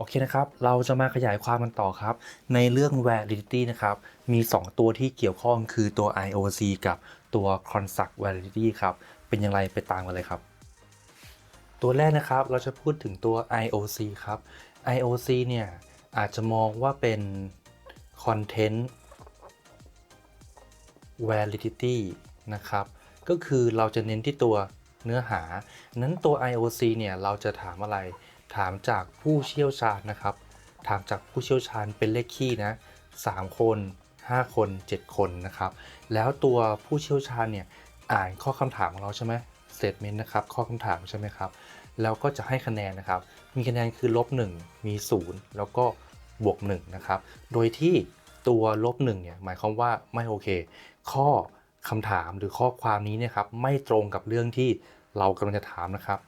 โอเคนะครับ เราจะมาขยายความกันต่อครับ ในเรื่อง validity นะครับ มี 2 ตัวที่เกี่ยวข้องคือตัว IOC กับตัว construct validity ครับ เป็นอย่างไรไปตามกันเลยครับ ตัวแรกนะครับ เราจะพูดถึงตัว IOC ครับ IOC เนี่ย อาจจะมองว่าเป็น content validity นะครับ ก็คือเราจะเน้นที่ตัวเนื้อหา นั้นตัว IOC เนี่ย เราจะถามอะไร ถามจากผู้เชี่ยวชาญนะครับ ถามจากผู้เชี่ยวชาญเป็นเลขคี่นะ3คน 5 คน 7 คนนะครับ แล้วตัวผู้เชี่ยวชาญเนี่ยอ่านข้อคำถามของเราใช่ไหม statement นะครับ ข้อคำถามใช่ไหมครับ แล้วก็จะให้คะแนนนะครับ มีคะแนนคือลบ1มี 0 แล้วก็บวก1นะครับ โดยที่ตัวลบ1เนี่ยหมายความว่าไม่โอเค ข้อคำถามหรือข้อความนี้เนี่ยครับไม่ตรงกับเรื่องที่เรากำลังจะถามนะครับ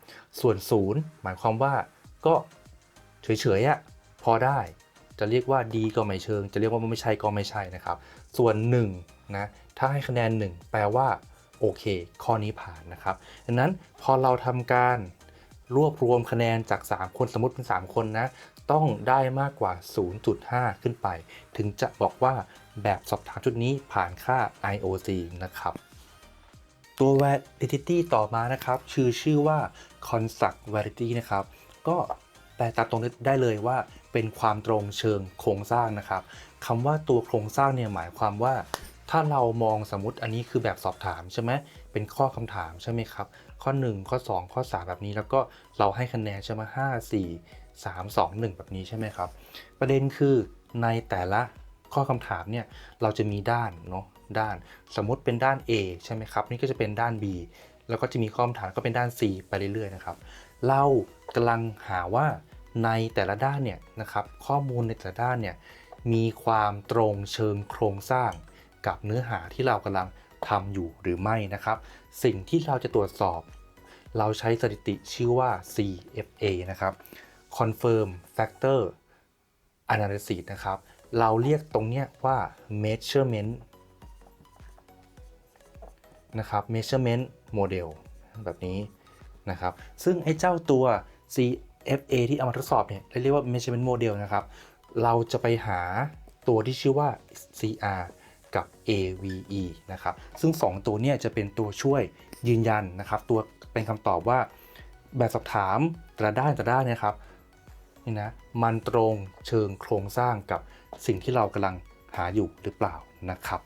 ส่วน 0 หมายความว่า ก็เฉยๆอะพอได้ จะเรียกว่าดีก็ไม่เชิง จะเรียกว่าไม่ใช่ก็ไม่ใช่นะครับ ส่วน1นะถ้าให้คะแนน 1 แปลว่าโอเค ข้อนี้ผ่านนะครับดังนั้นพอเราทำการรวบรวมคะแนนจาก 3 คนสมมติเป็น 3 คนนะ ต้องได้มากกว่า 0.5 ขึ้นไป ถึงจะบอกว่าแบบสอบถามชุดนี้ผ่านค่า IOC นะครับ ตัว validity ต่อมานะครับ ชื่อชื่อว่า construct validity นะครับ ก็แปลตามตรงได้เลยว่าเป็นความตรงเชิงโครงสร้างนะครับคำว่าตัวโครงสร้างเนี่ยหมายความว่า ถ้าเรามองสมมติอันนี้คือแบบสอบถามใช่ไหมเป็นข้อคำถามใช่ไหมครับ ข้อ 1 ข้อ 2 ข้อ 3 แบบนี้แล้วก็เราให้คะแนนใช่ไหมห้าสี่สามสองหนึ่งแบบนี้ใช่ไหมครับ ประเด็นคือในแต่ละข้อคำถามเนี่ยเราจะมีด้านเนาะด้าน สมมติเป็นด้าน A ใช่ไหมครับ นี่ก็จะเป็นด้าน B แล้วก็จะมีข้อคำถามก็เป็นด้าน C ไปเรื่อยๆนะครับ เรากำลังหาว่าในแต่ละด้านเนี่ยนะครับข้อมูลในแต่ละด้านเนี่ยมีความตรงเชิงโครงสร้างกับเนื้อหาที่เรากำลังทำอยู่หรือไม่นะครับ สิ่งที่เราจะตรวจสอบ เราใช้สถิติชื่อว่า CFA นะครับ Confirm Factor Analysis นะครับ เราเรียกตรงเนี้ยว่า measurement นะครับ measurement model แบบนี้นะครับ ซึ่งไอ้เจ้าตัว CFA ที่เอามาทดสอบเนี่ยเรียกว่า measurement model นะครับ เราจะไปหาตัวที่ชื่อว่า CR กับ AVE นะครับ ซึ่ง 2 ตัวเนี่ยจะเป็นตัวช่วยยืนยันนะครับ ตัวเป็นคำตอบว่าแบบสอบถามแต่ละด้านแต่ละด้านนะครับนี่นะมันตรงเชิงโครงสร้างกับสิ่งที่เรากำลังหาอยู่หรือเปล่านะครับ